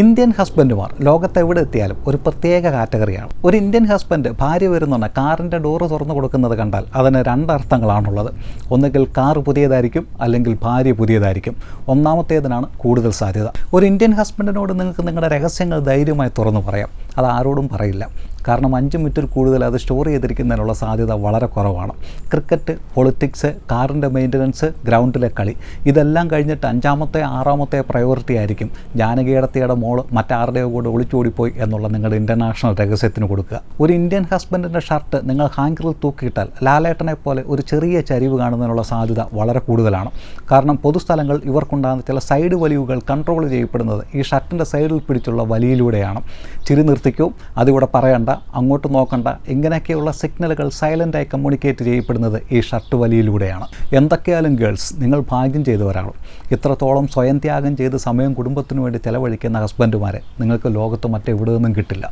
Indian ഹസ്ബൻഡുമാർ ലോകത്തെവിടെ എത്തിയാലും ഒരു പ്രത്യേക കാറ്റഗറിയാണ്. ഒരു ഇന്ത്യൻ ഹസ്ബൻഡ് ഭാര്യ വരുന്നുണ്ട് കാറിന്റെ ഡോറ് തുറന്നു കൊടുക്കുന്നത് കണ്ടാൽ അതിന് രണ്ടർത്ഥങ്ങളാണുള്ളത്. ഒന്നുകിൽ കാർ പുതിയതായിരിക്കും അല്ലെങ്കിൽ ഭാര്യ പുതിയതായിരിക്കും. ഒന്നാമത്തേതിനാണ് കൂടുതൽ സാധ്യത. ഒരു ഇന്ത്യൻ ഹസ്ബൻഡിനോട് നിങ്ങൾക്ക് നിങ്ങളുടെ രഹസ്യങ്ങൾ ധൈര്യമായി തുറന്നു പറയാം. അത് ആരോടും പറയില്ല. കാരണം അഞ്ച് മിനിറ്റിൽ കൂടുതൽ അത് സ്റ്റോർ ചെയ്തിരിക്കുന്നതിനുള്ള സാധ്യത വളരെ കുറവാണ്. ക്രിക്കറ്റ് പൊളിറ്റിക്സ് കാറിന്റെ മെയിന്റനൻസ് ഗ്രൗണ്ടിലെ കളി ഇതെല്ലാം കഴിഞ്ഞിട്ട് അഞ്ചാമത്തെ ആറാമത്തെ പ്രയോറിറ്റി ആയിരിക്കും ജാനകിയടത്തിയുടെ മോൾ മറ്റാരുടെയോ കൂടെ ഒളിച്ചോടിപ്പോയി എന്നുള്ള നിങ്ങളുടെ ഇന്റർനാഷണൽ രഹസ്യത്തിന് കൊടുക്കുക. ഒരു ഇന്ത്യൻ ഹസ്ബൻഡിന്റെ ഷർട്ട് നിങ്ങൾ ഹാങ്കറിൽ തൂക്കിയിട്ടാൽ ലാലേട്ടനെ പോലെ ഒരു ചെറിയ ചരിവ് കാണുന്നതിനുള്ള സാധ്യത വളരെ കൂടുതലാണ്. കാരണം പൊതുസ്ഥലങ്ങൾ ഇവർക്കുണ്ടാകുന്ന ചില സൈഡ് വലിവുകൾ കൺട്രോൾ ചെയ്യപ്പെടുന്നത് ഈ ഷർട്ടിന്റെ സൈഡിൽ പിടിച്ചുള്ള വലിയിലൂടെയാണ്. ചിരി നിർത്തിക്കൂ അതിവിടെ പറയണ്ട അങ്ങോട്ട് നോക്കണ്ട. ഇങ്ങനെയൊക്കെയുള്ള സിഗ്നലുകൾ സൈലന്റായി കമ്മ്യൂണിക്കേറ്റ് ചെയ്യപ്പെടുന്നത് ഈ ഷർട്ട് വലിയിലൂടെയാണ്. എന്തൊക്കെയാലും ഗേൾസ് നിങ്ങൾ ഭാഗ്യം ചെയ്തവരാണ്. ഇത്രത്തോളം സ്വയം ത്യാഗം ചെയ്ത് സമയം കുടുംബത്തിനു വേണ്ടി ചെലവഴിക്കുന്ന ഹസ്ബൻഡുമാരെ നിങ്ങൾക്ക് ലോകത്ത് മറ്റെവിടെ നിന്നും കിട്ടില്ല.